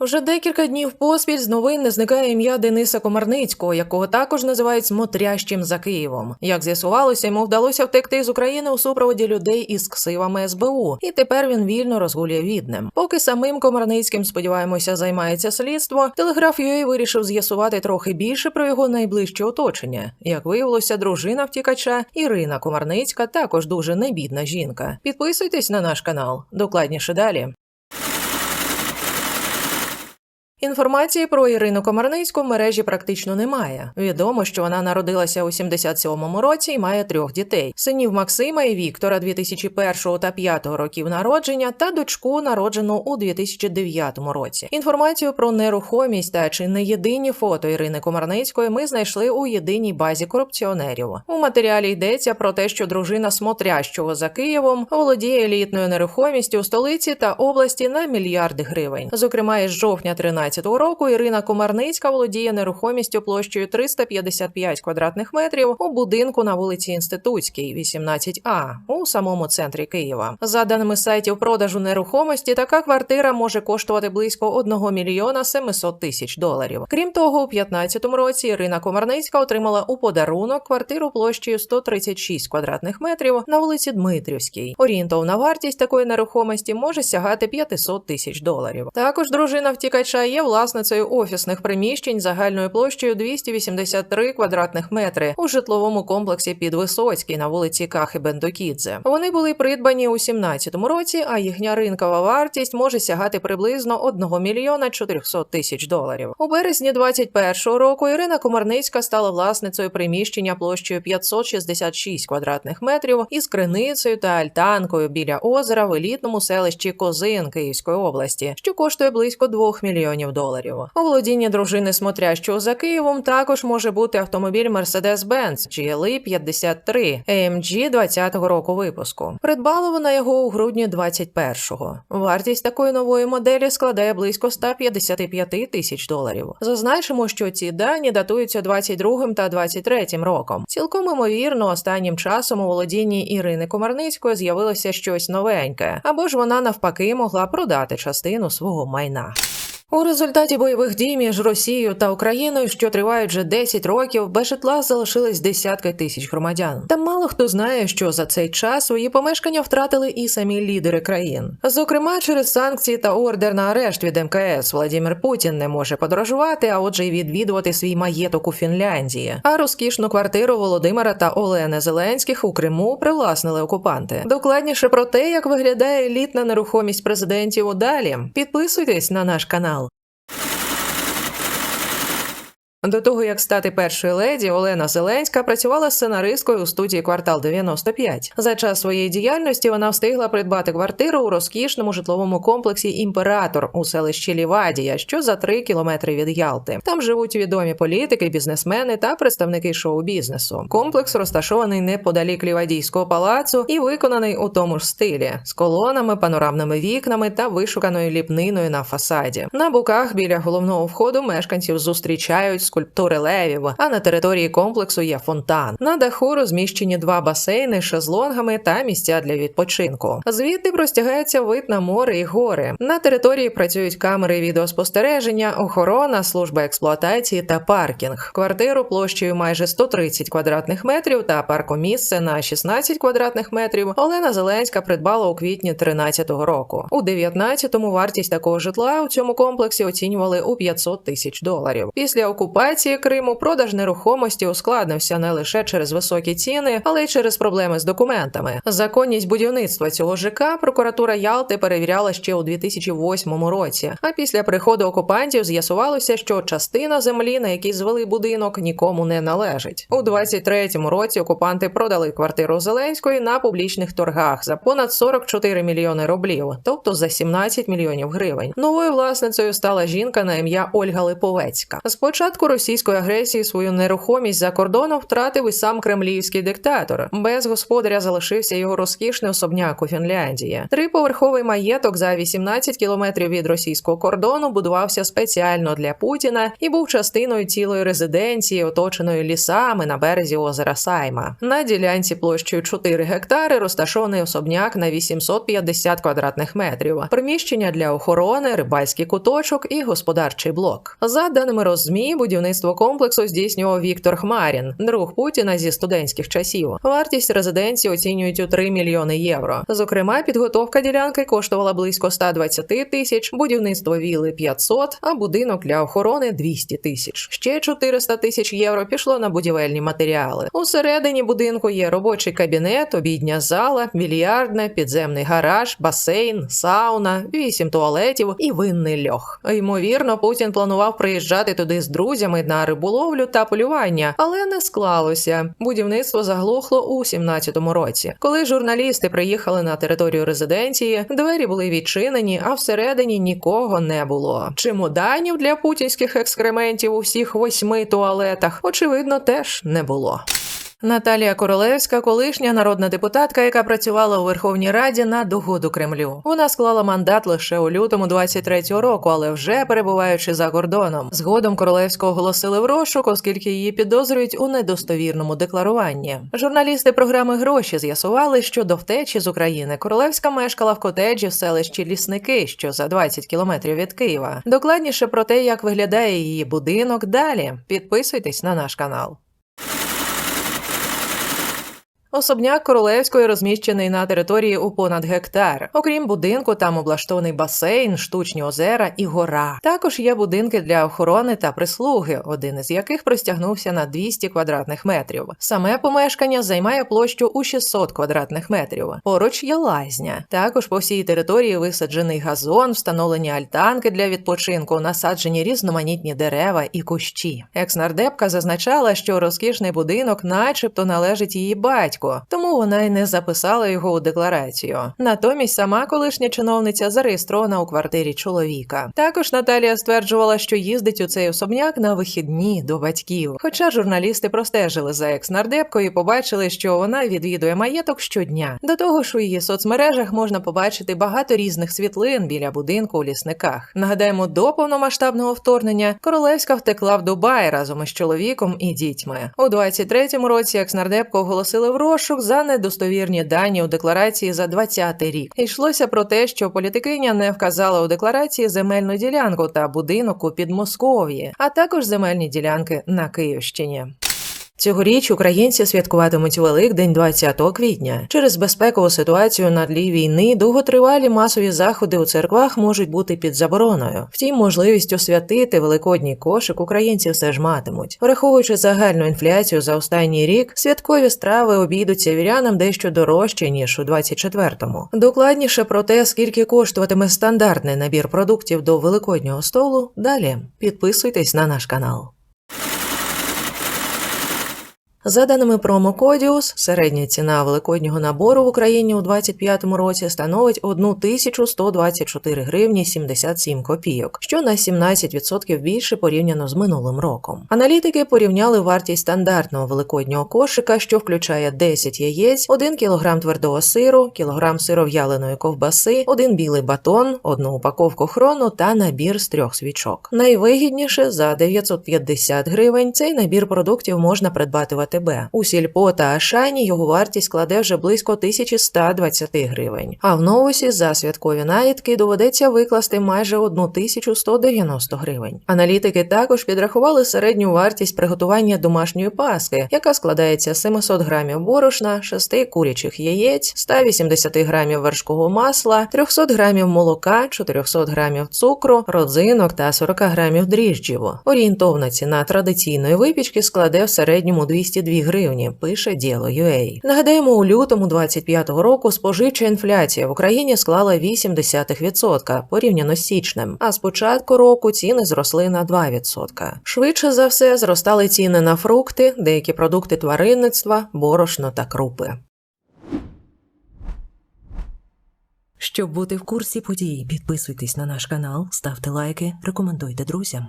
Вже декілька днів поспіль з новин не зникає ім'я Дениса Комарницького, якого також називають смотрящим за Києвом. Як з'ясувалося, йому вдалося втекти з України у супроводі людей із ксивами СБУ, і тепер він вільно розгулює відним. Поки самим Комарницьким, сподіваємося, займається слідство. Телеграф UA вирішив з'ясувати трохи більше про його найближче оточення. Як виявилося, дружина втікача Ірина Комарницька також дуже небідна жінка. Підписуйтесь на наш канал. Докладніше далі. Інформації про Ірину Комарницьку в мережі практично немає. Відомо, що вона народилася у 77-му році і має трьох дітей: синів Максима і Віктора 2001 та 2005 років народження, та дочку, народжену у 2009 році. Інформацію про нерухомість та чи не єдині фото Ірини Комарницької ми знайшли у єдиній базі корупціонерів. У матеріалі йдеться про те, що дружина смотрящого за Києвом володіє елітною нерухомістю у столиці та області на мільярди гривень. Зокрема, із жовтня 13 року Ірина Комарницька володіє нерухомістю площею 355 квадратних метрів у будинку на вулиці Інститутській, 18А, у самому центрі Києва. За даними сайтів продажу нерухомості, така квартира може коштувати близько 1 мільйона 700 тисяч доларів. Крім того, у 2015 році Ірина Комарницька отримала у подарунок квартиру площею 136 квадратних метрів на вулиці Дмитрівській. Орієнтовна вартість такої нерухомості може сягати 500 тисяч доларів. Також дружина втікача є власницею офісних приміщень загальною площею 283 квадратних метри у житловому комплексі під Висоцький на вулиці Кахи Бендокідзе. Вони були придбані у 17-му році, а їхня ринкова вартість може сягати приблизно 1 мільйона 400 тисяч доларів. У березні 21-го року Ірина Комарницька стала власницею приміщення площею 566 квадратних метрів із криницею та альтанкою біля озера в елітному селищі Козин Київської області, що коштує близько 2 мільйонів доларів. У володінні дружини смотрящого за Києвом також може бути автомобіль Mercedes-Benz GLE 53 AMG 20-го року випуску. Придбала вона його у грудні 21-го. Вартість такої нової моделі складає близько 155 тисяч доларів. Зазначимо, що ці дані датуються 22-м та 23-м роком. Цілком імовірно, останнім часом у володінні Ірини Комарницької з'явилося щось новеньке, або ж вона навпаки могла продати частину свого майна. У результаті бойових дій між Росією та Україною, що тривають вже 10 років, без житла залишились десятки тисяч громадян. Та мало хто знає, що за цей час свої помешкання втратили і самі лідери країн. Зокрема, через санкції та ордер на арешт від МКС Владимир Путін не може подорожувати, а отже, й відвідувати свій маєток у Фінляндії. А розкішну квартиру Володимира та Олени Зеленських у Криму привласнили окупанти. Докладніше про те, як виглядає елітна нерухомість президентів. Далі підписуйтесь на наш канал. До того як стати першою леді, Олена Зеленська працювала сценаристкою у студії Квартал 95. За час своєї діяльності вона встигла придбати квартиру у розкішному житловому комплексі Імператор у селищі Лівадія, що за три кілометри від Ялти. Там живуть відомі політики, бізнесмени та представники шоу-бізнесу. Комплекс розташований неподалік Лівадійського палацу і виконаний у тому ж стилі з колонами, панорамними вікнами та вишуканою ліпниною на фасаді. На боках біля головного входу мешканців зустрічають скульптури левів, а на території комплексу є фонтан. На даху розміщені два басейни шезлонгами та місця для відпочинку. Звідти простягається вид на море і гори. На території працюють камери відеоспостереження, охорона, служба експлуатації та паркінг. Квартиру площею майже 130 квадратних метрів та паркомісце на 16 квадратних метрів. Олена Зеленська придбала у квітні 13-го року. У 19-му вартість такого житла у цьому комплексі оцінювали у 500 тисяч доларів. Після окупації окупації Криму продаж нерухомості ускладнився не лише через високі ціни, але й через проблеми з документами. Законність будівництва цього ЖК прокуратура Ялти перевіряла ще у 2008 році. А після приходу окупантів з'ясувалося, що частина землі, на якій звели будинок, нікому не належить. У 23-му році окупанти продали квартиру Зеленської на публічних торгах за понад 44 мільйони рублів, тобто за 17 мільйонів гривень. Новою власницею стала жінка на ім'я Ольга Липовецька. Спочатку російської агресії свою нерухомість за кордоном втратив і сам кремлівський диктатор. Без господаря залишився його розкішний особняк у Фінляндії. Триповерховий маєток за 18 кілометрів від російського кордону будувався спеціально для Путіна і був частиною цілої резиденції, оточеної лісами на березі озера Сайма. На ділянці площею 4 гектари розташований особняк на 850 квадратних метрів, приміщення для охорони, рибальський куточок і господарчий блок. За даними Розмі, будівництво комплексу здійснював Віктор Хмарін, друг Путіна зі студентських часів. Вартість резиденції оцінюють у 3 мільйони євро. Зокрема, підготовка ділянки коштувала близько 120 тисяч, будівництво віли 500, а будинок для охорони 200 тисяч. Ще 400 тисяч євро пішло на будівельні матеріали. Усередині будинку є робочий кабінет, обідня зала, більярдне, підземний гараж, басейн, сауна, вісім туалетів і винний льох. Ймовірно, Путін планував приїжджати туди з друзями на риболовлю та полювання, але не склалося. Будівництво заглохло у 17-му році. Коли журналісти приїхали на територію резиденції, двері були відчинені, а всередині нікого не було. Чемоданів для путінських екскрементів у всіх восьми туалетах, очевидно, теж не було. Наталія Королевська, колишня народна депутатка, яка працювала у Верховній Раді на догоду Кремлю. Вона склала мандат лише у лютому 23-го року, але вже перебуваючи за кордоном. Згодом Королевського оголосили в розшук, оскільки її підозрюють у недостовірному декларуванні. Журналісти програми гроші з'ясували, що до втечі з України Королевська мешкала в котеджі в селищі Лісники, що за 20 кілометрів від Києва. Докладніше про те, як виглядає її будинок. Далі підписуйтесь на наш канал. Особняк Королевської розміщений на території у понад гектар. Окрім будинку, там облаштований басейн, штучні озера і гора. Також є будинки для охорони та прислуги, один із яких простягнувся на 200 квадратних метрів. Саме помешкання займає площу у 600 квадратних метрів. Поруч є лазня. Також по всій території висаджений газон, встановлені альтанки для відпочинку, насаджені різноманітні дерева і кущі. Екснардепка зазначала, що розкішний будинок, начебто, належить її батьку тому вона й не записала його у декларацію. Натомість сама колишня чиновниця зареєстрована у квартирі чоловіка. Також Наталія стверджувала, що їздить у цей особняк на вихідні до батьків. Хоча журналісти простежили за екс-нардепкою і побачили, що вона відвідує маєток щодня. До того ж, у її соцмережах можна побачити багато різних світлин біля будинку у лісниках. Нагадаємо, до повномасштабного вторгнення Королевська втекла в Дубай разом із чоловіком і дітьми. У 23-му році екс-нардепку оголосили в розшук за недостовірні дані у декларації за 20-й рік. Йшлося про те, що політикиня не вказала у декларації земельну ділянку та будинок у Підмосков'ї, а також земельні ділянки на Київщині. Цьогоріч українці святкуватимуть Великдень 20 квітня. Через безпекову ситуацію на тлі війни довготривалі масові заходи у церквах можуть бути під забороною. Втім, можливість освятити великодній кошик українці все ж матимуть. Враховуючи загальну інфляцію за останній рік, святкові страви обійдуться вірянам дещо дорожче ніж у 24-му. Докладніше про те, скільки коштуватиме стандартний набір продуктів до великоднього столу. Далі підписуйтесь на наш канал. За даними промокодіус, середня ціна великоднього набору в Україні у 2025 році становить 1124 гривні 77 копійок, що на 17% більше порівняно з минулим роком. Аналітики порівняли вартість стандартного великоднього кошика, що включає 10 яєць, 1 кг твердого сиру, кілограм сиров'яленої ковбаси, 1 білий батон, одну упаковку хрону та набір з трьох свічок. Найвигідніше за 950 гривень цей набір продуктів можна придбати в. У сільпо та Ашані його вартість складе вже близько 1120 гривень. А в новусі за святкові наїдки доведеться викласти майже 1190 гривень. Аналітики також підрахували середню вартість приготування домашньої паски, яка складається з 700 грамів борошна, 6 курячих яєць, 180 грамів вершкового масла, 300 грамів молока, 400 грамів цукру, родзинок та 40 грамів дріжджів. Орієнтовна ціна традиційної випічки складе в середньому 202 гривні, пише Діло.ua. Нагадаємо, у лютому 25-го року споживча інфляція в Україні склала 0,8% порівняно з січнем, а з початку року ціни зросли на 2%. Швидше за все зростали ціни на фрукти, деякі продукти тваринництва, борошно та крупи. Щоб бути в курсі подій, підписуйтесь на наш канал, ставте лайки, рекомендуйте друзям.